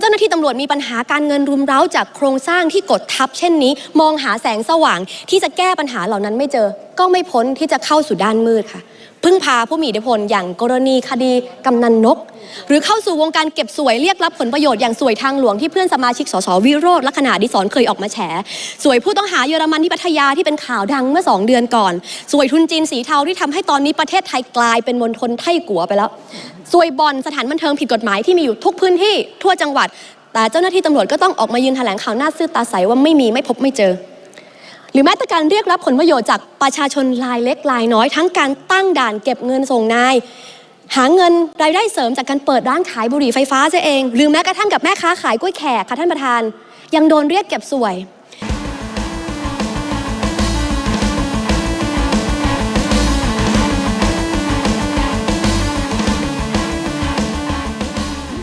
เจ้าหน้าที่ตำรวจมีปัญหาการเงินรุมเร้าจากโครงสร้างที่กดทับ เช่นนี้ มองหาแสงสว่างที่จะแก้ปัญหาเหล่านั้นไม่เจอ ก็ไม่พ้นที่จะเข้าสู่ด้านมืดค่ะ พึ่งพาผู้มีอิทธิพลอย่างกรณีคดีกำนันนก หรือเข้าสู่วงการเก็บสวยเรียกรับผลประโยชน์อย่างสวยทางหลวงที่เพื่อนสมาชิกสสวิโรธลักษณะดิศรเคยออกมาแฉ สวยผู้ต้องหาเยอรมันที่พัทยาที่เป็นข่าวดังเมื่อ 2 เดือนก่อน สวยทุนจีนสีเทาที่ทำให้ตอนนี้ประเทศไทยกลายเป็นมณฑลไทกัวไปแล้ว สวยบอลสถานบันเทิงผิดกฎหมายที่มีอยู่ทุกพื้นที่ทั่วจังหวัด แต่เจ้าหน้าที่ตำรวจก็ต้องออกมายืนแถลงข่าวหน้าซื่อตาใสว่าไม่มีไม่พบไม่เจอ รือแม้แต่การเรียกรับผลประโยชน์จากประชาชนรายเล็กรายน้อย ทั้งการตั้งด่านเก็บเงินส่งนาย หาเงินรายได้เสริมจากการเปิดร้านขายบุหรี่ไฟฟ้าซะเอง หรือแม้กระทั่งกับแม่ค้าขายกล้วยแขกค่ะท่านประธาน ยังโดนเรียกเก็บสวย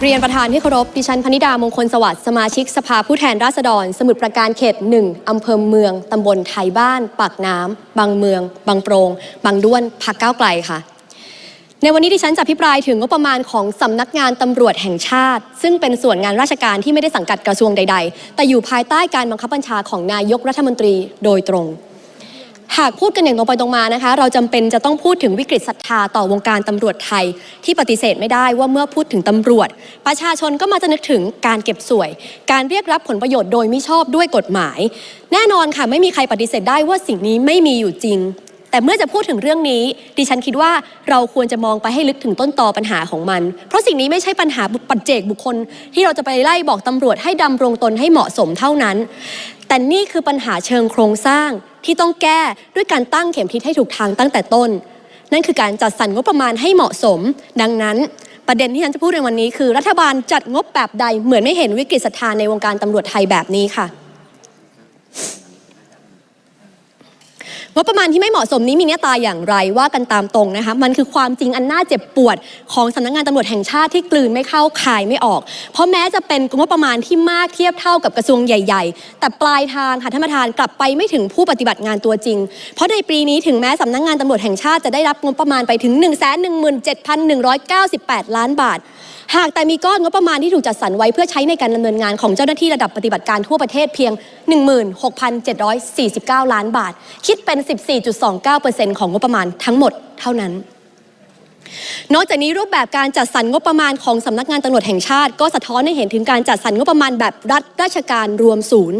เรียนประธานที่เคารพดิฉันพนิดามงคลสวัสดิ์สมาชิกสภาผู้แทนราษฎร สมุทรปราการเขตหนึ่งอำเภอเมือง ตำบลไทยบ้าน ปากน้ำบางเมือง บางโปรง บางด้วนพักก้าวไกลค่ะ ในวันนี้ดิฉันจะพิปรายถึงงบประมาณของสำนักงานตำรวจแห่งชาติ ซึ่งเป็นส่วนงานราชการที่ไม่ได้สังกัดกระทรวงใด ๆ แต่อยู่ภายใต้การบังคับบัญชาของนายกรัฐมนตรีโดยตรง หากพูดกันอย่างตรงไปตรงมานะคะ เราจำเป็นจะต้องพูดถึงวิกฤตศรัทธาต่อวงการตำรวจไทย ที่ปฏิเสธไม่ได้ว่าเมื่อพูดถึงตำรวจ ประชาชนก็มาจะนึกถึงการเก็บสวย การเรียกรับผลประโยชน์โดยมิชอบด้วยกฎหมาย แน่นอนค่ะไม่มีใครปฏิเสธได้ว่าสิ่งนี้ไม่มีอยู่จริง แต่เมื่อจะพูดถึงเรื่องนี้ ดิฉันคิดว่าเราควรจะมองไปให้ลึกถึงต้นตอปัญหาของมัน เพราะสิ่งนี้ไม่ใช่ปัญหาปัจเจกบุคคล ที่เราจะไปไล่บอกตำรวจให้ดำรงตนให้เหมาะสมเท่านั้น แต่นี่คือปัญหาเชิงโครงสร้าง ที่ต้องแก้ด้วยการตั้งเข็มทิศให้ถูกทางตั้งแต่ต้น นั่นคือการจัดสรรงบประมาณให้เหมาะสม ดังนั้น ประเด็นที่ฉันจะพูดในวันนี้คือ รัฐบาลจัดงบแบบใดเหมือนไม่เห็นวิกฤตศรัทธาในวงการตำรวจไทยแบบนี้ค่ะ งบประมาณที่ไม่เหมาะสมนี้มีเนื้อตาอย่างไรว่ากันตามตรงนะคะมันคือความจริงอันน่าเจ็บปวดของสำนักงานตำรวจแห่งชาติที่กลืนไม่เข้าคายไม่ออก เพราะแม้จะเป็นงบประมาณที่มากเทียบเท่ากับกระทรวงใหญ่ ๆ แต่ปลายทางค่ะท่านประธานกลับไปไม่ถึงผู้ปฏิบัติงานตัวจริง เพราะในปีนี้ถึงแม้สำนักงานตำรวจแห่งชาติจะได้รับงบประมาณไปถึง 1 1 7 1 9 8 ล้านบาท หากแต่มีก้อนงบประมาณที่ถูกจัดสรรไว้เพื่อใช้ในการดำเนินงานของเจ้าหน้าที่ระดับปฏิบัติการทั่วประเทศเพียง 16,749 ล้านบาท คิดเป็น 14.29%ของงบประมาณทั้งหมดเท่านั้น นอกจากนี้รูปแบบการจัดสรรงบประมาณของสำนักงานตำรวจแห่งชาติ ก็สะท้อนให้เห็นถึงการจัดสรรงบประมาณแบบรัฐราชการรวมศูนย์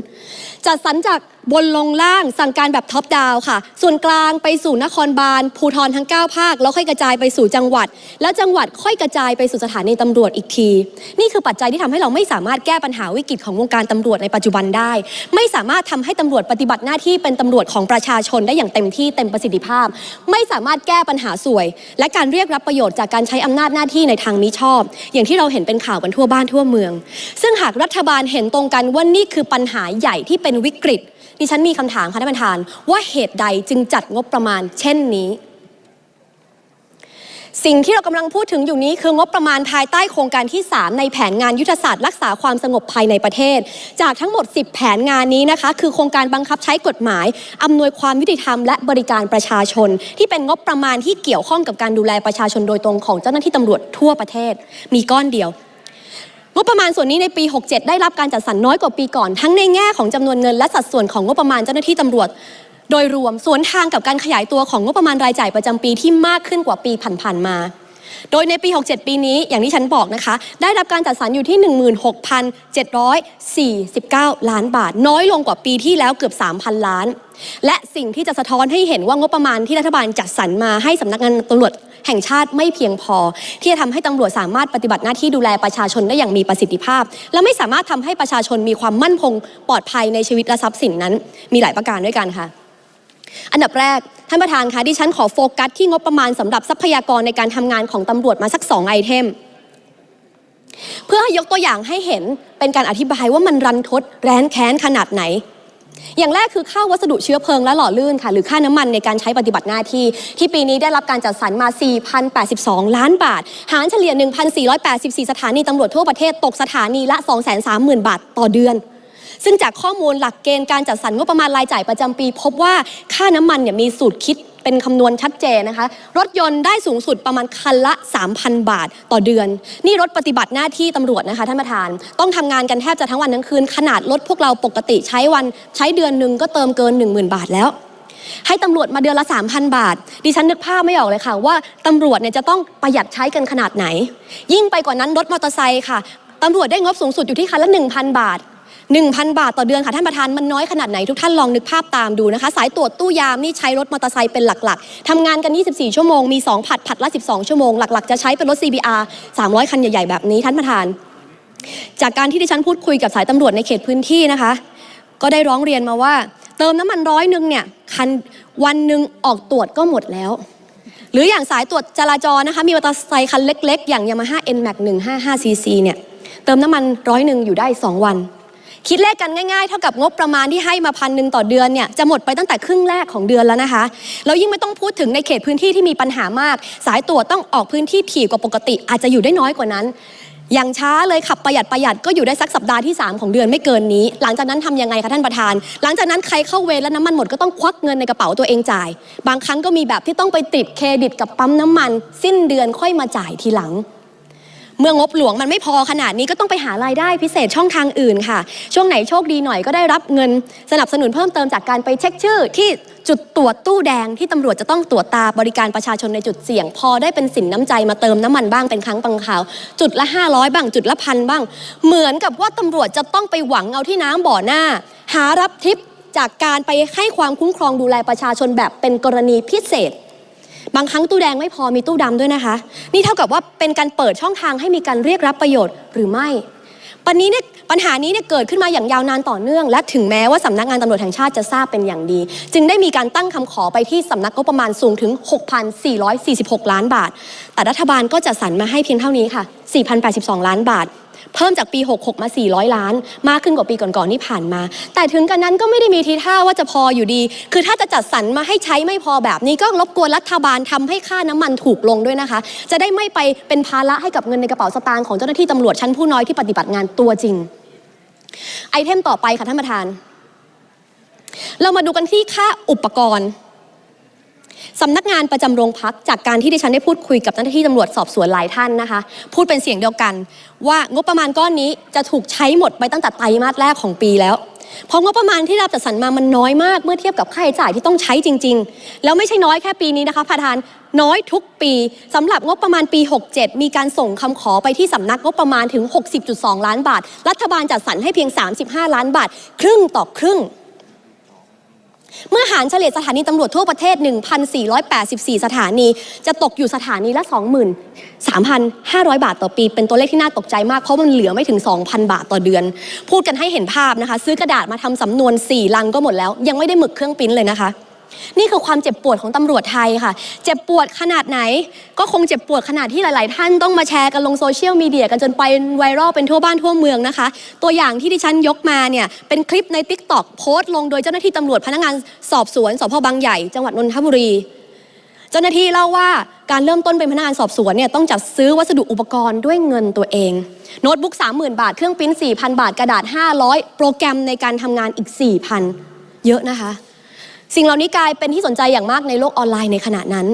จัดสรรจากบนลงล่างสั่งการแบบท็อปดาวค่ะ ส่วนกลางไปสู่นครบาลภูทรทั้ง 9 ภาค แล้วค่อยกระจายไปสู่จังหวัด แล้วจังหวัดค่อยกระจายไปสู่สถานีตำรวจอีกที นี่คือปัจจัยที่ทำให้เราไม่สามารถแก้ปัญหาวิกฤตของวงการตำรวจในปัจจุบันได้ ไม่สามารถทำให้ตำรวจปฏิบัติหน้าที่เป็นตำรวจของประชาชนได้อย่างเต็มที่เต็มประสิทธิภาพ ไม่สามารถแก้ปัญหาสวย และการเรียกรับประโยชน์จากการใช้อำนาจหน้าที่ในทางมิชอบ อย่างที่เราเห็นเป็นข่าวกันทั่วบ้านทั่วเมือง ซึ่งหากรัฐบาลเห็นตรงกันว่านี่คือปัญหาใหญ่ที่เป็นวิกฤตดิฉันมีคำถามค่ะท่านประธาน ว่าเหตุใดจึงจัดงบประมาณ เช่นนี้ สิ่งที่เรากำลังพูดถึงอยู่นี้คืองบประมาณภายใต้โครงการที่ 3 ในแผนงานยุทธศาสตร์รักษาความสงบภายในประเทศ จากทั้งหมด 10 แผนงานนี้นะคะ คือโครงการบังคับใช้กฎหมาย อำนวยความยุติธรรมและบริการประชาชน ที่เป็นงบประมาณที่เกี่ยวข้องกับการดูแลประชาชนโดยตรงของเจ้าหน้าที่ตำรวจทั่วประเทศ มีก้อนเดียว งบประมาณส่วนนี้ในปี 67 ได้รับการจัดสรรน้อยกว่าปีก่อน ทั้งในแง่ของจำนวนเงินและสัดส่วนของงบประมาณเจ้าหน้าที่ตำรวจ โดยรวมสวนทางกับการขยายตัวของงบประมาณรายจ่ายประจำปีที่มากขึ้นกว่าปีผ่านๆมา โดยในปี 67 ปีนี้อย่างที่ฉันบอกนะคะ ได้รับการจัดสรรอยู่ที่ 16,749 ล้านบาท น้อยลงกว่าปีที่แล้วเกือบ 3,000 ล้าน และสิ่งที่จะสะท้อนให้เห็นว่างบประมาณที่รัฐบาลจัดสรรมาให้สำนักงานตำรวจ แห่งชาติไม่เพียงพอ ที่จะทำให้ตำรวจสามารถปฏิบัติหน้าที่ดูแลประชาชนได้อย่างมีประสิทธิภาพ และไม่สามารถทำให้ประชาชนมีความมั่นคงปลอดภัยในชีวิตและทรัพย์สินนั้น มีหลายประการด้วยกันค่ะ อันดับแรกท่านประธานคะดิฉันขอโฟกัสที่งบประมาณสำหรับทรัพยากรในการทำงานของตำรวจมาสักสองไอเทมเพื่อให้ยกตัวอย่างให้เห็นเป็นการอธิบายว่ามันรันทดแร้นแค้นขนาดไหน อย่างแรกคือค่าวัสดุเชื้อเพลิงและหล่อลื่นค่ะ หรือค่าน้ำมันในการใช้ปฏิบัติหน้าที่ ที่ปีนี้ได้รับการจัดสรรมา 4,082 ล้านบาท หารเฉลี่ย 1,484 สถานีตำรวจทั่วประเทศตกสถานีละ 230,000 บาทต่อเดือน ซึ่งจากข้อมูลหลักเกณฑ์การจัดสรรงบประมาณรายจ่ายประจำปี พบว่าค่าน้ำมันเนี่ยมีสูตรคิด เป็นคำนวณชัดเจนนะคะ รถยนต์ได้สูงสุดประมาณคันละ 3,000 บาทต่อเดือน นี่รถปฏิบัติหน้าที่ตำรวจนะคะท่านประธาน ต้องทำงานกันแทบจะทั้งวันทั้งคืน ขนาดรถพวกเราปกติใช้วันใช้เดือนหนึ่งก็เติมเกิน 10,000 บาทแล้ว ให้ตำรวจมาเดือนละ 3,000 บาท ดิฉันนึกภาพไม่ออกเลยค่ะ ว่าตำรวจเนี่ยจะต้องประหยัดใช้กันขนาดไหน ยิ่งไปกว่านั้นรถมอเตอร์ไซค์ค่ะตำรวจได้งบสูงสุดอยู่ที่คันละ 1,000 บาท 1,000 บาทต่อเดือนค่ะท่านประธานมันน้อยขนาดไหนทุกท่านลองนึกภาพตามดูนะคะ สายตรวจตู้ยามนี่ใช้รถมอเตอร์ไซค์เป็นหลักๆทำงานกัน 24 ชั่วโมงมี 2 ผัดผัดละ 12 ชั่วโมงหลักๆจะใช้เป็นรถ CBR 300 คันใหญ่ๆแบบนี้ท่านประธาน จากการที่ดิฉันพูดคุยกับสายตำรวจในเขตพื้นที่นะคะ ก็ได้ร้องเรียนมาว่า เติมน้ำมันร้อยหนึ่งเนี่ยคันวันหนึ่งออกตรวจก็หมดแล้วหรืออย่างสายตรวจจราจรนะคะมีมอเตอร์ไซค์คันเล็ก ๆ อย่าง Yamaha NMAX 155 cc เนี่ย เติมน้ำมันร้อยหนึ่งอยู่ได้ 2 วัน คิดเลขกันง่ายๆ เท่ากับงบประมาณที่ให้มาพันหนึ่งต่อเดือนเนี่ยจะหมดไปตั้งแต่ครึ่งแรกของเดือนแล้วนะคะแล้วยิ่งไม่ต้องพูดถึงในเขตพื้นที่ที่มีปัญหามาก สายตรวจต้องออกพื้นที่ถี่กว่าปกติ อาจจะอยู่ได้น้อยกว่านั้น อย่างช้าเลยขับประหยัดประหยัดก็อยู่ได้สักสัปดาห์ที่ 3 ของเดือนไม่เกินนี้ หลังจากนั้นทำยังไงคะท่านประธาน หลังจากนั้นใครเข้าเวรแล้วน้ำมันหมดก็ต้องควักเงินในกระเป๋าตัวเองจ่าย บางครั้งก็มีแบบที่ต้องไปติดเครดิตกับปั๊มน้ำมัน สิ้นเดือนค่อยมาจ่ายทีหลัง เมื่องบหลวงมันไม่พอขนาดนี้ก็ต้องไปหารายได้พิเศษช่องทางอื่นค่ะ ช่วงไหนโชคดีหน่อยก็ได้รับเงินสนับสนุนเพิ่มเติมจากการไปเช็คชื่อ ที่จุดตรวจตู้แดงที่ตำรวจจะต้องตรวจตาบริการประชาชนในจุดเสี่ยง พอได้เป็นสินน้ำใจมาเติมน้ำมันบ้างเป็นครั้งบางคราว จุดละ 500 บ้างจุดละพันบ้าง เหมือนกับว่าตำรวจจะต้องไปหวังเอาที่น้ำบ่อหน้า หารับทิปจากการไปให้ความคุ้มครองดูแลประชาชนแบบเป็นกรณีพิเศษ บางครั้งตู้แดงไม่พอมีตู้ดำด้วยนะคะ นี่เท่ากับว่าเป็นการเปิดช่องทางให้มีการเรียกรับประโยชน์หรือไม่ปัญนี้เนี่ยปัญหานี้เนี่ยเกิดขึ้นมาอย่างยาวนานต่อเนื่อง และถึงแม้ว่าสำนักงานตำรวจแห่งชาติจะทราบเป็นอย่างดี จึงได้มีการตั้งคำขอไปที่สำนักงบประมาณสูงถึง 6,446 ล้านบาท แต่รัฐบาลก็จะสรรมาให้เพียงเท่านี้ค่ะ 4,082 ล้านบาท เพิ่มจากปี 66 มา 400 ล้าน มากขึ้นกว่าปีก่อนๆที่ผ่านมา แต่ถึงกันนั้นก็ไม่ได้มีทีท่าว่าจะพออยู่ดี คือถ้าจะจัดสรรมาให้ใช้ไม่พอแบบนี้ก็รบกวนรัฐบาลทำให้ค่าน้ำมันถูกลงด้วยนะคะ จะได้ไม่ไปเป็นภาระให้กับเงินในกระเป๋าสตางค์ของเจ้าหน้าที่ตำรวจชั้นผู้น้อยที่ปฏิบัติงานตัวจริง ไอเทมต่อไปค่ะท่านประธาน เรามาดูกันที่ค่าอุปกรณ์ สำนักงานประจำโรงพักจากการที่ดิฉันได้พูดคุยกับเจ้าหน้าที่ตำรวจสอบสวนหลายท่านนะคะ พูดเป็นเสียงเดียวกัน ว่างบประมาณก้อนนี้จะถูกใช้หมดไปตั้งแต่ไตรมาสแรกของปีแล้ว เพราะงบประมาณที่เราจัดสรรมามันน้อยมากเมื่อเทียบกับค่าใช้จ่ายที่ต้องใช้จริง ๆ แล้วไม่ใช่น้อยแค่ปีนี้นะคะประธานน้อยทุกปีสำหรับงบประมาณปี 67 มีการส่งคำขอไปที่สำนักงบประมาณถึง 60.2 ล้านบาท รัฐบาลจัดสรรให้เพียง 35 ล้านบาท ครึ่งต่อครึ่ง เมื่อหารเฉลี่ยสถานีตำรวจทั่วประเทศ 1,484 สถานี จะตกอยู่สถานีละ 23,500 บาทต่อปี เป็นตัวเลขที่น่าตกใจมาก เพราะมันเหลือไม่ถึง 2,000 บาทต่อเดือน พูดกันให้เห็นภาพนะคะ ซื้อกระดาษมาทำสำนวน 4 ลังก็หมดแล้ว ยังไม่ได้หมึกเครื่องปิ้นเลยนะคะ นี่คือความเจ็บปวดของตำรวจไทยค่ะ เจ็บปวดขนาดไหน ก็คงเจ็บปวดขนาดที่หลาย ๆ ท่านต้องมาแชร์กันลงโซเชียลมีเดียกันจนไปไวรัลเป็นทั่วบ้านทั่วเมืองนะคะ ตัวอย่างที่ดิฉันยกมาเนี่ยเป็นคลิปใน t ิ k t o k โพสต์ลงโดยเจ้าหน้าที่ตำรวจพนักงานสอบสวนสพบางใหญ่จังหวัดนนทบุรี เจ้าหน้าที่เล่าว่าการเริ่มต้นเป็นพนักงานสอบสวนเนี่ยต้องจัดซื้อวัสดุอุปกรณ์ด้วยเงินตัวเอง โน้ตบุ๊ก30,000 บาท เครื่องปริ้น4,000 บาทกระดาษ 500 โปรแกรมในการทำงานอีก 4,000 เยอะนะคะ สิ่งเหล่านี้กลายเป็นที่สนใจอย่างมากในโลกออนไลน์ในขณะนั้น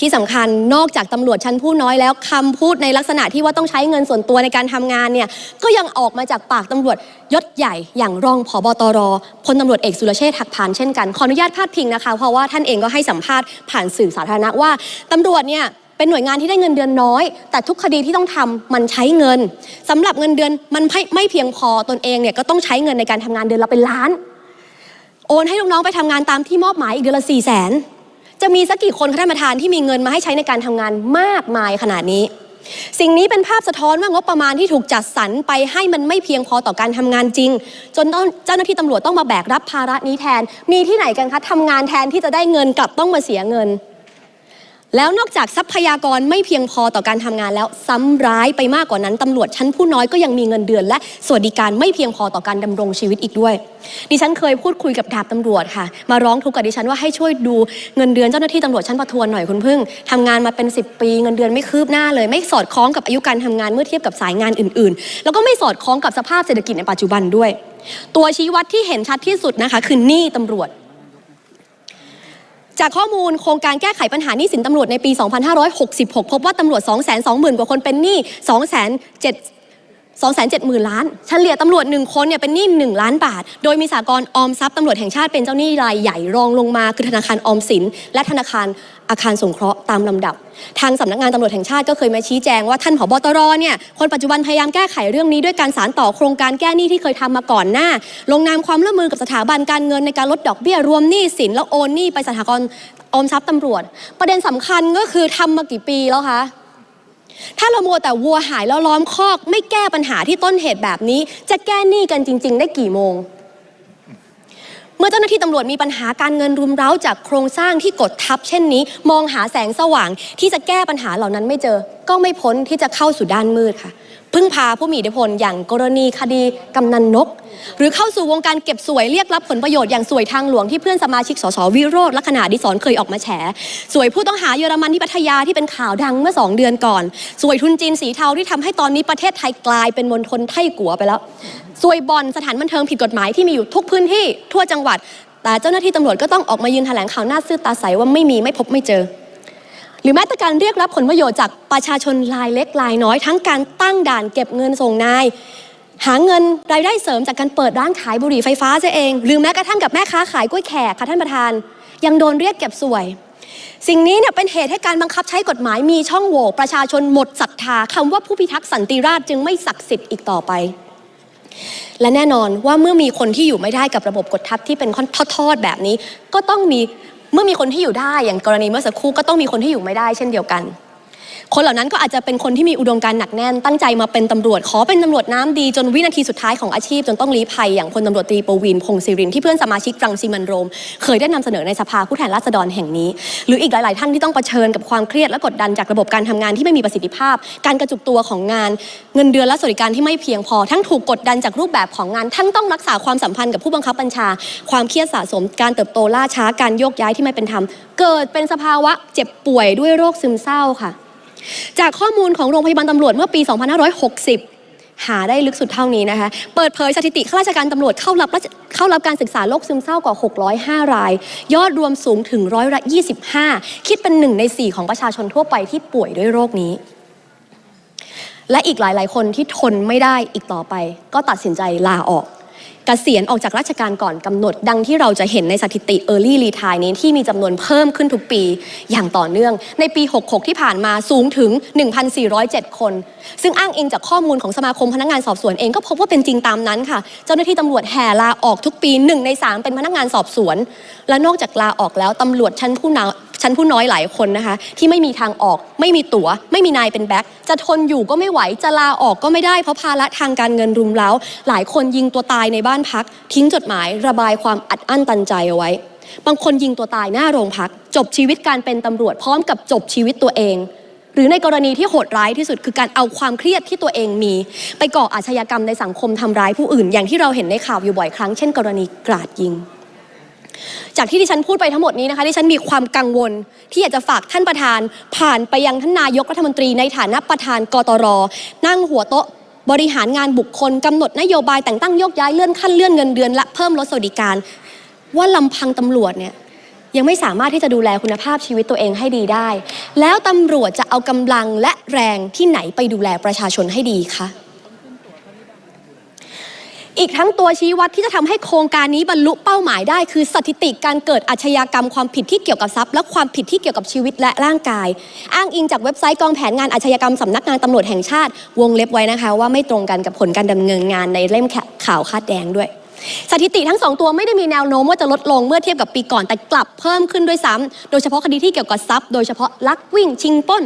ที่สำคัญนอกจากตำรวจชั้นผู้น้อยแล้วคำพูดในลักษณะที่ว่าต้องใช้เงินส่วนตัวในการทำงานเนี่ยก็ยังออกมาจากปากตำรวจยศใหญ่ อย่างรองผบตรพลตำรวจเอกสุรเชษฐ์หักพานเช่นกันขออนุญาตพาดพิงนะคะ เพราะว่าท่านเองก็ให้สัมภาษณ์ผ่านสื่อสาธารณะว่าตำรวจเนี่ยเป็นหน่วยงานที่ได้เงินเดือนน้อย แต่ทุกคดีที่ต้องทำมันใช้เงินสำหรับเงินเดือนมันไม่ไม่เพียงพอตนเองเนี่ยก็ต้องใช้เงินในการทำงานเดือนละเป็นล้าน โอนให้ลูกน้องไปทำงานตามที่มอบหมายอีกเดือนละสี่แสนจะมีสักกี่คนคะท่านประธานที่มีเงินมาให้ใช้ในการทำงานมากมายขนาดนี้ สิ่งนี้เป็นภาพสะท้อนว่างบประมาณที่ถูกจัดสรรไปให้มันไม่เพียงพอต่อการทำงานจริง จนต้องเจ้าหน้าที่ตำรวจต้องมาแบกรับภาระนี้แทน มีที่ไหนกันคะทำงานแทนที่จะได้เงินกลับต้องมาเสียเงิน แล้วนอกจากทรัพยากรไม่เพียงพอต่อการทำงานแล้วซ้ำร้ายไปมากกว่านั้นตำรวจชั้นผู้น้อยก็ยังมีเงินเดือน และสวัสดิการไม่เพียงพอต่อการดำรงชีวิตอีกด้วย ดิฉันเคยพูดคุยกับดาบตำรวจค่ะ มาร้องทุกข์กับดิฉันว่าให้ช่วยดูเงินเดือนเจ้าหน้าที่ตำรวจชั้นประทวนหน่อยคุณพึ่งทำงานมาเป็น 10 ปีเงินเดือนไม่คืบหน้าเลย ไม่สอดคล้องกับอายุการทำงานเมื่อเทียบกับสายงานอื่น ๆ แล้วก็ไม่สอดคล้องกับสภาพเศรษฐกิจในปัจจุบันด้วย ตัวชี้วัดที่เห็นชัดที่สุดนะคะคือหนี้ตำรวจ จากข้อมูลโครงการแก้ไขปัญหานี้สินตำรวจในปี 2566 พบว่าตำรวจ 220,000 กว่าคนเป็นหนี้207 270,000 ล้าน เฉลี่ยตำรวจ 1 คนเนี่ยเป็นหนี้1ล้านบาท โดยมีสากลออมทรัพย์ตำรวจแห่งชาติเป็นเจ้าหนี้รายใหญ่รองลงมาคือธนาคารออมสิน และธนาคารอาคารสงเคราะห์ตามลำดับ ทางสำนักงานตำรวจแห่งชาติก็เคยมาชี้แจงว่าท่านผบตรเนี่ยคนปัจจุบันพยายามแก้ไขเรื่องนี้ด้วยการสารต่อโครงการแก้หนี้ที่เคยทำมาก่อนหน้า ลงนามความร่วมมือกับสถาบันการเงินในการลดดอกเบี้ยรวมหนี้สินแล้วโอนหนี้ไปสถาบันออมทรัพย์ตำรวจ ประเด็นสำคัญก็คือทำมากี่ปีแล้วคะ ถ้าเรามัวแต่วัวหายแล้วล้อมคอก ไม่แก้ปัญหาที่ต้นเหตุแบบนี้ จะแก้หนี้กันจริง ๆ ได้กี่โมง เมื่อเจ้าหน้าที่ตำรวจมีปัญหาการเงินรุมเร้าจากโครงสร้างที่กดทับ เช่นนี้ มองหาแสงสว่างที่จะแก้ปัญหาเหล่านั้นไม่เจอ ก็ไม่พ้นที่จะเข้าสู่ด้านมืดค่ะ พึ่งพาผู้มีอิทธิพลอย่างกรณีคดีกำนันนก หรือเข้าสู่วงการเก็บสวยเรียกรับผลประโยชน์อย่างสวยทางหลวงที่เพื่อนสมาชิกสสวิโรธลักษณะดิศรเคยออกมาแฉ สวยผู้ต้องหาเยอรมันที่พัทยาที่เป็นข่าวดังเมื่อสองเดือนก่อน สวยทุนจีนสีเทาที่ทำให้ตอนนี้ประเทศไทยกลายเป็นมณฑลไทกัวไปแล้ว สวยบอลสถานบันเทิงผิดกฎหมายที่มีอยู่ทุกพื้นที่ทั่วจังหวัด แต่เจ้าหน้าที่ตำรวจก็ต้องออกมายืนแถลงข่าวหน้าซื่อตาใสว่าไม่มีไม่พบไม่เจอ รือแม้แต่การเรียกรับผลประโยชน์จากประชาชนรายเล็กรายน้อย ทั้งการตั้งด่านเก็บเงินส่งนาย หาเงินรายได้เสริมจากการเปิดร้านขายบุหรี่ไฟฟ้าซะเอง หรือแม้กระทั่งกับแม่ค้าขายกล้วยแขกค่ะท่านประธาน ยังโดนเรียกเก็บสวย สิ่งนี้เนี่ยเป็นเหตุให้การบังคับใช้กฎหมายมีช่องโหว่ประชาชนหมดศรัทธาคำว่าผู้พิทักษ์สันติราษฎร์จึงไม่ศักดิ์สิทธิ์อีกต่อไปและแน่นอนว่าเมื่อมีคนที่อยู่ไม่ได้กับระบบกดทับที่เป็นทอดๆแบบนี้ ก็ต้องมี เมื่อมีคนที่อยู่ได้อย่างกรณีเมื่อสักครู่ก็ต้องมีคนที่อยู่ไม่ได้เช่นเดียวกัน คนเหล่านั้นก็อาจจะเป็นคนที่มีอุดมการณ์หนักแน่นตั้งใจมาเป็นตำรวจ ขอเป็นตำรวจน้ำดีจนวินาทีสุดท้ายของอาชีพ จนต้องลี้ภัยอย่างพลตำรวจตรีปวินพงศิรินที่เพื่อนสมาชิกรังสีมันโรม เคยได้นำเสนอในสภาผู้แทนราษฎรแห่งนี้ หรืออีกหลาย ๆ ท่านที่ต้องเผชิญกับความเครียดและกดดันจากระบบการทำงานที่ไม่มีประสิทธิภาพ การกระจุกตัวของงาน เงินเดือนและสวัสดิการที่ไม่เพียงพอ ทั้งถูกกดดันจากรูปแบบของงาน ทั้งต้องรักษาความสัมพันธ์กับผู้บังคับบัญชา ความเครียดสะสม การเติบโตล่าช้า การโยกย้ายที่ไม่เป็นธรรม เกิดเป็นสภาวะเจ็บป่วยด้วยโรคซึมเศร้าค่ะ จากข้อมูลของโรงพยาบาลตำรวจเมื่อปี 2560หาได้ลึกสุดเท่านี้นะคะ เปิดเผยสถิติข้าราชการตำรวจเข้ารับเข้ารับการศึกษาโรคซึมเศร้ากว่า 605 ราย ยอดรวมสูงถึงร้อยละ 25 คิดเป็นหนึ่งใน 4 ของประชาชนทั่วไปที่ป่วยด้วยโรคนี้ และอีกหลาย ๆ คนที่ทนไม่ได้อีกต่อไป ก็ตัดสินใจลาออก กษียณออกจากราชการก่อนกำหนด ดังที่เราจะเห็นในสถิติ Early Retire นี้ที่มีจำนวนเพิ่มขึ้นทุกปีอย่างต่อเนื่อง ในปี 66 ที่ผ่านมาสูงถึง 1,407 คน ซึ่งอ้างอิงจากข้อมูลของสมาคมพนักงานสอบสวนเองก็พบว่าเป็นจริงตามนั้นค่ะ เจ้าหน้าที่ตำรวจแห่ลาออกทุกปี 1 ใน 3 เป็นพนักงานสอบสวน และนอกจากลาออกแล้วตำรวจชั้นผู้นา ชั้นผู้น้อยหลายคนนะคะ ที่ไม่มีทางออกไม่มีตัว๋ว ไม่มีนายเป็นแบ็คจะทนอยู่ก็ไม่ไหวจะลาออกก็ไม่ได้เพราะภาระทางการเงินรุมเร้า หลายคนยิงตัวตายในบ้านพัก ทิ้งจดหมายระบายความอัดอั้นตันใจเอาไว้ บางคนยิงตัวตายหน้าโรงพัก จบชีวิตการเป็นตำรวจพร้อมกับจบชีวิตตัวเอง หรือในกรณีที่โหดร้ายที่สุดคือการเอาความเครียดที่ตัวเองมี ไปก่ออาชญากรรมในสังคมทำร้ายผู้อื่น อย่างที่เราเห็นในข่าวอยู่บ่อยครั้ง เช่น กรณีกราดยิง จากที่ดิฉันพูดไปทั้งหมดนี้นะคะดิฉันมีความกังวล ที่อยากจะฝากท่านประธาน ผ่านไปยังท่านนายกรัฐมนตรีในฐานะประธานกตร นั่งหัวโต๊ะบริหารงานบุคคลกำหนดนโยบายแต่งตั้งโยกย้ายเลื่อนขั้นเลื่อนเงินเดือนและเพิ่มลดสวัสดิการ ว่าลำพังตำรวจเนี่ยยังไม่สามารถที่จะดูแลคุณภาพชีวิตตัวเองให้ดีได้ แล้วตำรวจจะเอากำลังและแรงที่ไหนไปดูแลประชาชนให้ดีคะ อีกทั้งตัวชี้วัดที่จะทำให้โครงการนี้บรรลุเป้าหมายได้ คือสถิติการเกิดอาชญากรรมความผิดที่เกี่ยวกับทรัพย์ และความผิดที่เกี่ยวกับชีวิตและร่างกาย อ้างอิงจากเว็บไซต์กองแผนงานอาชญากรรมสำนักงานตำรวจแห่งชาติ วงเล็บไว้นะคะว่าไม่ตรงกันกับผลการดำเนินงานในเล่มข่าวคาดแดงด้วยสถิติทั้งสองตัวไม่ได้มีแนวโน้มว่าจะลดลงเมื่อเทียบกับปีก่อนแต่กลับเพิ่มขึ้นด้วยซ้ำโดยเฉพาะคดีที่เกี่ยวกับทรัพย์ โดยเฉพาะลักวิ่งชิงปล้น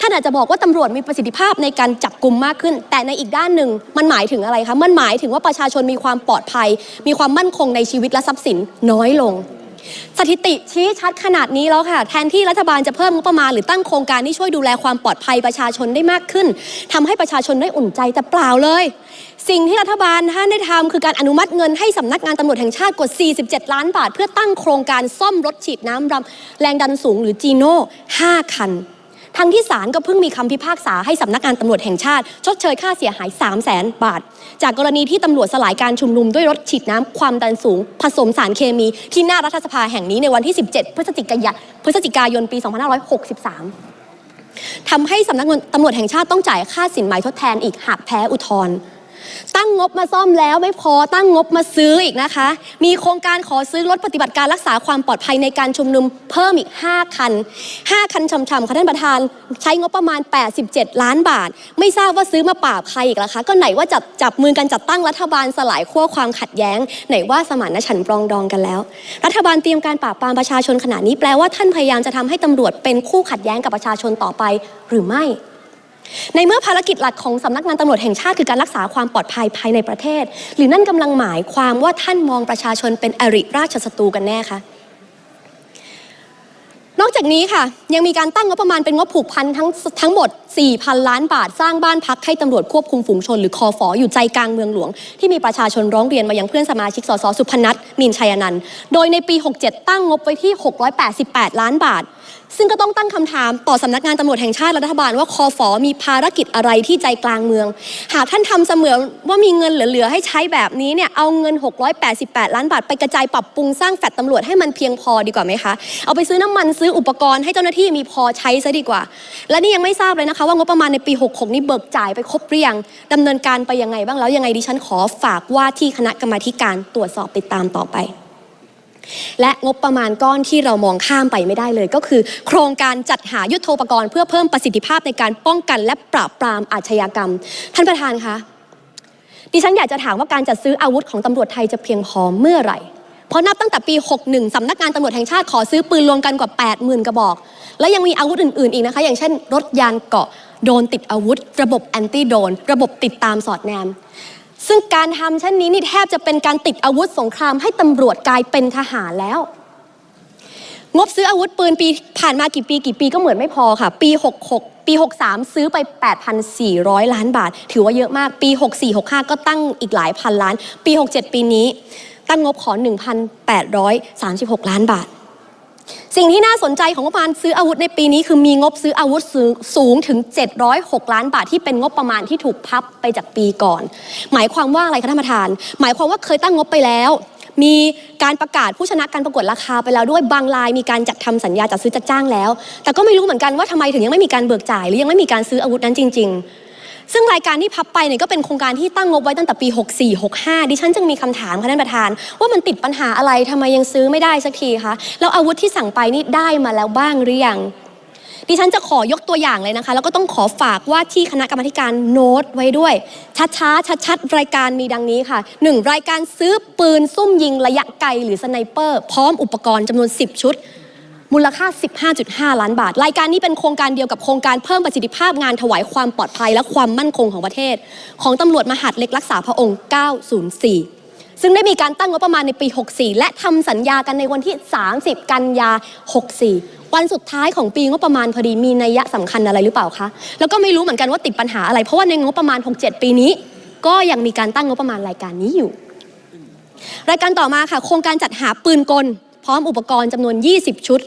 ท่านอาจจะบอกว่าตำรวจมีประสิทธิภาพในการจับกลุ่มมากขึ้น แต่ในอีกด้านหนึ่งมันหมายถึงอะไรคะมันหมายถึงว่าประชาชนมีความปลอดภัย มีความมั่นคงในชีวิตและทรัพย์สินน้อยลง สถิติชี้ชัดขนาดนี้แล้วค่ะ แทนที่รัฐบาลจะเพิ่มงบประมาณหรือตั้งโครงการที่ช่วยดูแลความปลอดภัยประชาชนได้มากขึ้นทำให้ประชาชนได้อุ่นใจแต่เปล่าเลย สิ่งที่รัฐบาลท่านได้ทำคือการอนุมัติเงินให้สำนักงานตำรวจแห่งชาติกว่า 47 ล้านบาท เพื่อตั้งโครงการซ่อมรถฉีดน้ำรำแรงดันสูงหรือจีโน่5คัน ทั้งที่ศาลก็เพิ่งมีคำพิพากษาให้สำนักงานตำรวจแห่งชาติ ชดเชยค่าเสียหาย 3 0 0แสนบาท จากกรณีที่ตำรวจสลายการชุมนุมด้วยรถฉีดน้ำความดันสูง ผสมสารเคมี ที่หน้ารัฐสภาแห่งนี้ในวันที่ 17 พฤศจิกายนพฤศจิกายนปี 2563ทำให้สำนักงานตำรวจแห่งชาติต้องจ่ายค่าสินไหมทดแทนอีกหากแพ้อุทธรณ์ ตั้งงบมาซ่อมแล้วไม่พอตั้งงบมาซื้ออีกนะคะ มีโครงการขอซื้อรถปฏิบัติการรักษาความปลอดภัยในการชุมนุมเพิ่มอีก 5 คัน 5 คันช่ำๆค่ะท่านประธาน ใช้งบประมาณ 87 ล้านบาท ไม่ทราบว่าซื้อมาปราบใครอีกล่ะคะ ก็ไหนว่าจับจับมือกันจัดตั้งรัฐบาลสลายขั้วความขัดแย้ง ไหนว่าสมานฉันท์ปรองดองกันแล้ว รัฐบาลเตรียมการปราบปรามประชาชนขณะนี้แปลว่าท่านพยายามจะทำให้ตำรวจเป็นคู่ขัดแย้งกับประชาชนต่อไปหรือไม่ ในเมื่อภารกิจหลักของสำนักงานตำรวจแห่งชาติคือการรักษาความปลอดภัยภายในประเทศ หรือนั่นกำลังหมายความว่าท่านมองประชาชนเป็นอริราชศัตรูกันแน่คะนอกจากนี้ค่ะ ยังมีการตั้งงบประมาณเป็นงบผูกพันทั้งทั้งหมด 4,000 ล้านบาท สร้างบ้านพักให้ตำรวจควบคุมฝูงชนหรือคอฟออยู่ใจกลางเมืองหลวง ที่มีประชาชนร้องเรียนมายังเพื่อนสมาชิกสสสุพนัทมีนชัยนันต์โดยในปี 67 ตั้งงบไว้ที่ 688 ล้านบาท ซึ่งก็ต้องตั้งคำถามต่อสำนักงานตำรวจแห่งชาติและรัฐบาลว่าคอฟอมีภารกิจอะไรที่ใจกลางเมือง หากท่านทำเสมือนว่ามีเงินเหลือๆให้ใช้แบบนี้เนี่ยเอาเงิน 688 ล้านบาทไปกระจายปรับปรุงสร้างแฟลตำรวจให้มันเพียงพอดีกว่าไหมคะ เอาไปซื้อน้ำมันซื้ออุปกรณ์ให้เจ้าหน้าที่มีพอใช้ซะดีกว่า และนี่ยังไม่ทราบเลยนะคะ ว่างบประมาณในปี 66 นี้เบิกจ่ายไปครบหรือยังดำเนินการไปยังไงบ้างแล้วยังไงดิฉันขอฝากว่าที่คณะกรรมาการตรวจสอบติดตามต่อไป และงบประมาณก้อนที่เรามองข้ามไปไม่ได้เลย ก็คือ โครงการจัดหายุทโธปกรณ์ เพื่อเพิ่มประสิทธิภาพในการป้องกันและปราบปรามอาชญากรรม ท่านประธานคะดิฉันอยากจะถามว่าการจัดซื้ออาวุธของตำรวจไทยจะเพียงพอเมื่อไหร่เพราะนับตั้งแต่ปี 61สำนักงานตำรวจแห่งชาติขอซื้อปืนรวมกันกว่า 80,000 กระบอก และยังมีอาวุธอื่น ๆ อีกนะคะ อย่างเช่น รถยานเกาะ โดนติดอาวุธ ระบบแอนตี้โดน ระบบติดตามสอดแนม ซึ่งการทำเช่นนี้นี่แทบจะเป็นการติดอาวุธสงครามให้ตำรวจกลายเป็นทหารแล้ว งบซื้ออาวุธปืนปีผ่านมากี่ปีกี่ปีก็เหมือนไม่พอค่ะ ปี 66 ปี 63 ซื้อไป 8,400 ล้านบาท ถือว่าเยอะมากปี 64 65 ก็ตั้งอีกหลายพันล้าน ปี 67 ปีนี้ ตั้งงบขอ 1,836 ล้านบาท สิ่งที่น่าสนใจของงบประมาณซื้ออาวุธในปีนี้ คือมีงบซื้ออาวุธสูงสูงถึง 706 ล้านบาทที่เป็นงบประมาณที่ถูกพับไปจากปีก่อน หมายความว่าอะไรคะท่านประธาน หมายความว่าเคยตั้งงบไปแล้ว มีการประกาศผู้ชนะการประกวดราคาไปแล้วด้วยบางรายมีการจัดทำสัญญาจัดซื้อจัดจ้างแล้ว แต่ก็ไม่รู้เหมือนกันว่าทำไมถึงยังไม่มีการเบิกจ่าย หรือยังไม่มีการซื้ออาวุธนั้นจริง ๆ ซึ่งรายการที่พับไปเนี่ยก็เป็นโครงการที่ตั้งงบไว้ตั้งแต่ปี 64 65 ดิฉันจึงมีคำถามค่ะท่านประธาน ว่ามันติดปัญหาอะไรทำไมยังซื้อไม่ได้สักทีคะแล้วอาวุธที่สั่งไปนี่ได้มาแล้วบ้างหรือยังดิฉันจะขอยกตัวอย่างเลยนะคะ แล้วก็ต้องขอฝากว่าที่คณะกรรมการโน้ตไว้ด้วย ช้าๆชัดๆรายการมีดังนี้ค่ะ 1. รายการซื้อปืนซุ่มยิงระยะไกลหรือสไนเปอร์ พร้อมอุปกรณ์จำนวน 10 ชุด มูลค่า 15.5 ล้านบาท รายการนี้เป็นโครงการเดียวกับโครงการเพิ่มประสิทธิภาพงานถวายความปลอดภัยและความมั่นคงของประเทศ ของตำรวจมหาดเล็กรักษาพระองค์ 904 ซึ่งได้มีการตั้งงบประมาณในปี 64 และทำสัญญากันในวันที่ 30 กันยา 64 วันสุดท้ายของปีงบประมาณพอดีมีนัยยะสำคัญอะไรหรือเปล่าคะ แล้วก็ไม่รู้เหมือนกันว่าติดปัญหาอะไร เพราะว่าในงบประมาณ 67 ปีนี้ ก็ยังมีการตั้งงบประมาณรายการนี้อยู่ รายการต่อมาค่ะ โครงการจัดหาปืนกล พร้อมอุปกรณ์จำนวน 20 ชุด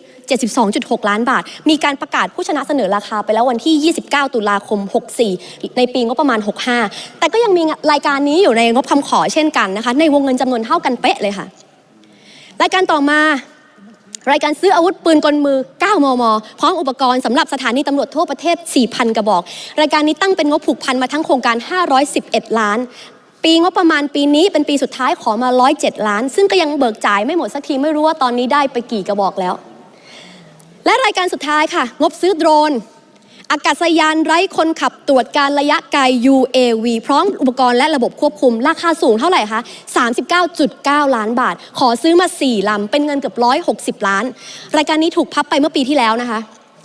72.6 ล้านบาท มีการประกาศผู้ชนะเสนอราคาไปแล้ววันที่ 29 ตุลาคม 64 ในปีงบประมาณ 65 แต่ก็ยังมีรายการนี้อยู่ในงบคำขอเช่นกันนะคะ ในวงเงินจำนวนเท่ากันเป๊ะเลยค่ะ รายการต่อมารายการซื้ออาวุธปืนกลมือ 9 มม พร้อมอุปกรณ์สำหรับสถานีตำรวจทั่วประเทศ 4,000 กระบอก รายการนี้ตั้งเป็นงบผูกพันมาทั้งโครงการ 511 ล้าน ปีงบประมาณปีนี้เป็นปีสุดท้ายขอมา 107 ล้าน ซึ่งก็ยังเบิกจ่ายไม่หมดสักทีไม่รู้ว่าตอนนี้ได้ไปกี่กระบอกแล้ว และรายการสุดท้ายค่ะ งบซื้อโดรน อากาศยานไร้คนขับตรวจการระยะไกล UAV พร้อมอุปกรณ์และระบบควบคุม ราคาสูงเท่าไหร่คะ 39.9 ล้านบาท ขอซื้อมา 4ลำเป็นเงินเกือบ160 ล้าน รายการนี้ถูกพับไปเมื่อปีที่แล้วนะคะ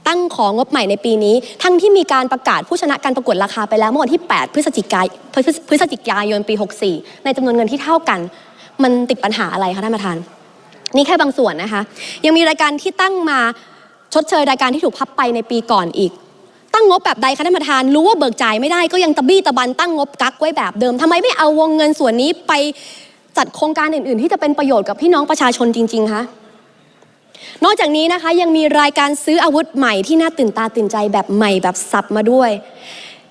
ตั้งของงบใหม่ในปีนี้ ทั้งที่มีการประกาศผู้ชนะการประกวดราคาไปแล้วเมื่อวันที่ 8 พฤศจิกายพฤศจิกายนปี 64 ในจำนวนเงินที่เท่ากัน มันติดปัญหาอะไรคะท่านประธาน นี่แค่บางส่วนนะคะ ยังมีรายการที่ตั้งมาชดเชยรายการที่ถูกพับไปในปีก่อนอีก ตั้งงบแบบใดคะท่านประธาน รู้ว่าเบิกจ่ายไม่ได้ก็ยังตะบี้ตะบันตั้งงบกักไว้แบบเดิมทำไมไม่เอาวงเงินส่วนนี้ไปจัดโครงการอื่น ๆ ที่จะเป็นประโยชน์กับพี่น้องประชาชนจริง ๆ คะ นอกจากนี้นะคะยังมีรายการซื้ออาวุธใหม่ที่น่าตื่นตาตื่นใจแบบใหม่แบบสับมาด้วย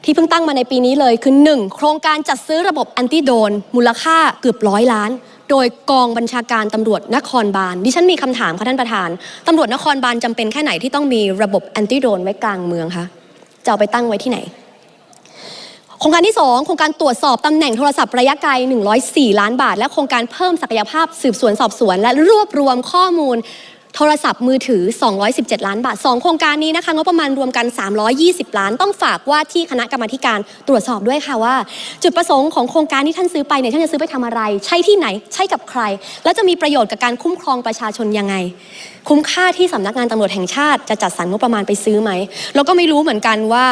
ที่เพิ่งตั้งมาในปีนี้เลยคือ 1. โครงการจัดซื้อระบบแอนติโดน มูลค่าเกือบร้อยล้าน โดยกองบัญชาการตำรวจนครบาลดิฉันมีคำถามค่ะท่านประธานตำรวจนครบาลจำเป็นแค่ไหนที่ต้องมีระบบแอนติโดนไว้กลางเมืองคะจะเอาไปตั้งไว้ที่ไหนโครงการที่ 2 โครงการตรวจสอบตำแหน่งโทรศัพท์ระยะไกล 104 ล้านบาท และโครงการเพิ่มศักยภาพสืบสวนสอบสวน และรวบรวมข้อมูล โทรศัพท์มือถือ 217 ล้านบาท 2 โครงการนี้นะคะงบประมาณรวมกัน 320 ล้าน ต้องฝากว่าที่คณะกรรมาการตรวจสอบด้วยค่ะว่า จุดประสงค์ของโครงการที่ท่านซื้อไปเนี่ยท่านจะซื้อไปทำอะไร ใช้ที่ไหนใช้กับใคร และจะมีประโยชน์กับการคุ้มครองประชาชนยังไง คุ้มค่าที่สำนักงานตำรวจแห่งชาติจะจัดสรรงบประมาณไปซื้อไหมแล้วก็ไม่รู้เหมือนกันว่า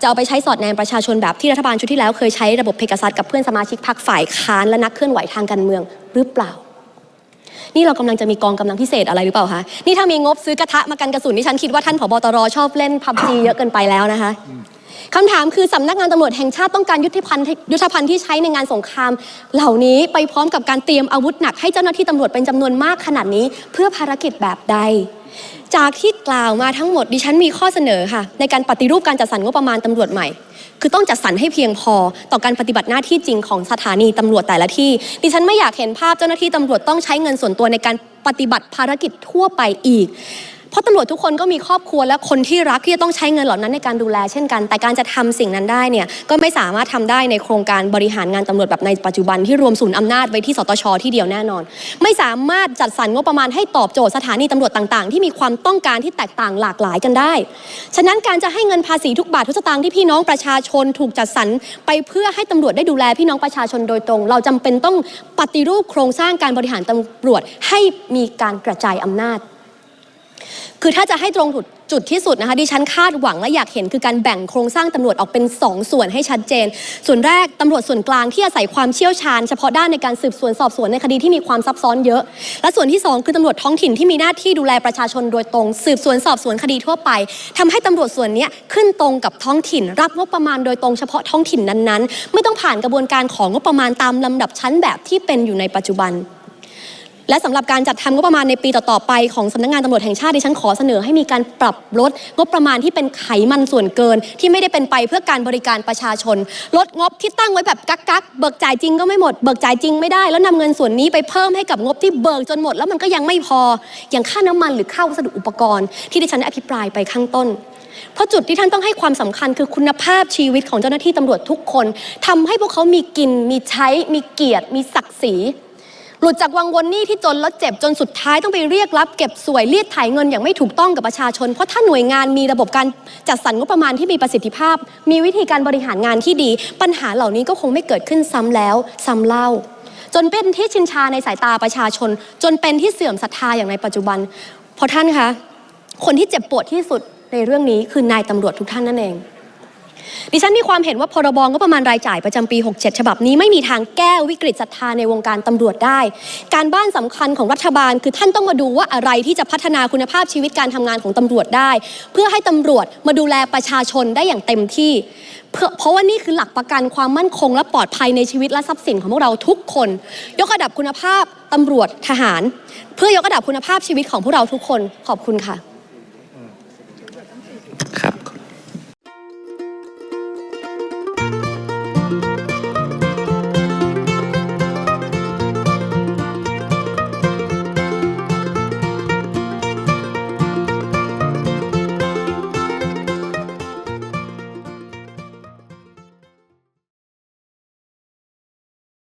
จะเอาไปใช้สอดแนมประชาชนแบบที่รัฐบาลชุดที่แล้วเคยใช้ระบบเพกาซัสกับเพื่อนสมาชิกพรรคฝ่ายค้านและนักเคลื่อนไหวทางการเมืองหรือเปล่า นี่เรากำลังจะมีกองกำลังพิเศษอะไรหรือเปล่าคะ นี่ถ้ามีงบซื้อกระทะมากันกระสุนที่ฉันคิดว่าท่านผบตรชอบเล่นพับจีเยอะเกินไปแล้วนะคะคำถามคือสำนักงานตำรวจแห่งชาติต้องการยุทธภัณฑ์ยุทธภัณฑ์ที่ใช้ในงานสงคราม เหล่านี้ไปพร้อมกับการเตรียมอาวุธหนักให้เจ้าหน้าที่ตำรวจเป็นจำนวนมากขนาดนี้ เพื่อภารกิจแบบใด จากที่กล่าวมาทั้งหมดดิฉันมีข้อเสนอค่ะ ในการปฏิรูปการจัดสรรงบประมาณตำรวจใหม่ คือต้องจัดสรรให้เพียงพอต่อการปฏิบัติหน้าที่จริงของสถานีตำรวจแต่ละที่ ดิฉันไม่อยากเห็นภาพเจ้าหน้าที่ตำรวจต้องใช้เงินส่วนตัวในการปฏิบัติภารกิจทั่วไปอีก เพราะตำรวจทุกคนก็มีครอบครัวและคนที่รักที่จะต้องใช้เงินเหล่านั้นในการดูแลเช่นกัน แต่การจะทำสิ่งนั้นได้เนี่ยก็ไม่สามารถทำได้ในโครงการบริหารงานตำรวจแบบในปัจจุบันที่รวมศูนย์อำนาจไว้ที่สตชที่เดียวแน่นอน ไม่สามารถจัดสรรงบประมาณให้ตอบโจทย์สถานีตำรวจต่าง ๆ ที่มีความต้องการที่แตกต่างหลากหลายกันได้ ฉะนั้นการจะให้เงินภาษีทุกบาททุกสตางค์ที่พี่น้องประชาชนถูกจัดสรรไปเพื่อให้ตำรวจได้ดูแลพี่น้องประชาชนโดยตรง เราจำเป็นต้องปฏิรูปโครงสร้างการบริหารตำรวจให้มีการกระจายอำนาจ คือถ้าจะให้ตรงจุดที่สุดนะคะดิฉันคาดหวังและอยากเห็นคือการแบ่งโครงสร้างตำรวจออกเป็น 2 ส่วนให้ชัดเจน ส่วนแรกตำรวจส่วนกลางที่อาศัยความเชี่ยวชาญ เฉพาะด้านในการสืบสวนสอบสวนในคดีที่มีความซับซ้อนเยอะ และส่วนที่ 2 คือตำรวจท้องถิ่นที่มีหน้าที่ดูแลประชาชนโดยตรง สืบสวนสอบสวนคดีทั่วไปทำให้ตำรวจส่วนนี้ขึ้นตรงกับท้องถิ่น รับงบประมาณโดยตรงเฉพาะท้องถิ่นนั้นๆ ไม่ต้องผ่านกระบวนการของงบประมาณตามลำดับชั้นแบบที่เป็นอยู่ในปัจจุบัน และสำหรับการจัดทำงบประมาณในปีต่อๆไปของสำนักงานตำรวจแห่งชาติดิฉันขอเสนอให้มีการปรับลดงบประมาณที่เป็นไขมันส่วนเกิน ที่ไม่ได้เป็นไปเพื่อการบริการประชาชน ลดงบที่ตั้งไว้แบบกักกักๆเบิกจ่ายจริงก็ไม่หมดเบิกจ่ายจริงไม่ได้ แล้วนำเงินส่วนนี้ไปเพิ่มให้กับงบที่เบิกจนหมด แล้วมันก็ยังไม่พออย่างค่าน้ำมันหรือค่าวัสดุอุปกรณ์ ที่ดิฉันได้อภิปรายไปข้างต้นเพราะจุดที่ท่านต้องให้ความสำคัญคือคุณภาพชีวิตของเจ้าหน้าที่ตำรวจทุกคนทำให้พวกเขามีกิน มีใช้ มีเกียรติ มีศักดิ์ศรี หลุดจากวังวนหนี้ที่จนแล้วเจ็บจนสุดท้ายต้องไปเรียกรับ เก็บสวยเรียกถ่ายเงินอย่างไม่ถูกต้องกับประชาชน เพราะถ้าหน่วยงานมีระบบการจัดสรรงบประมาณที่มีประสิทธิภาพ มีวิธีการบริหารงานที่ดี ปัญหาเหล่านี้ก็คงไม่เกิดขึ้นซ้ำแล้วซ้ำเล่า จนเป็นที่ชินชาในสายตาประชาชน จนเป็นที่เสื่อมศรัทธาอย่างในปัจจุบัน เพราะท่านคะคนที่เจ็บปวดที่สุดในเรื่องนี้คือนายตำรวจทุกท่านนั่นเอง ดิฉันมีความเห็นว่าพรบงบประมาณรายจ่ายประจำปี 67 ฉบับนี้ไม่มีทางแก้วิกฤตศรัทธาในวงการตำรวจได้ การบ้านสำคัญของรัฐบาล คือท่านต้องมาดูว่าอะไรที่จะพัฒนาคุณภาพชีวิตการทำงานของตำรวจได้ เพื่อให้ตำรวจมาดูแลประชาชนได้อย่างเต็มที่เพราะว่านี่คือหลักประกันความมั่นคงและปลอดภัยในชีวิตและทรัพย์สินของพวกเราทุกคน ยกระดับคุณภาพตำรวจทหาร เพื่อยกระดับคุณภาพชีวิตของพวกเราทุกคนขอบคุณค่ะ ครับ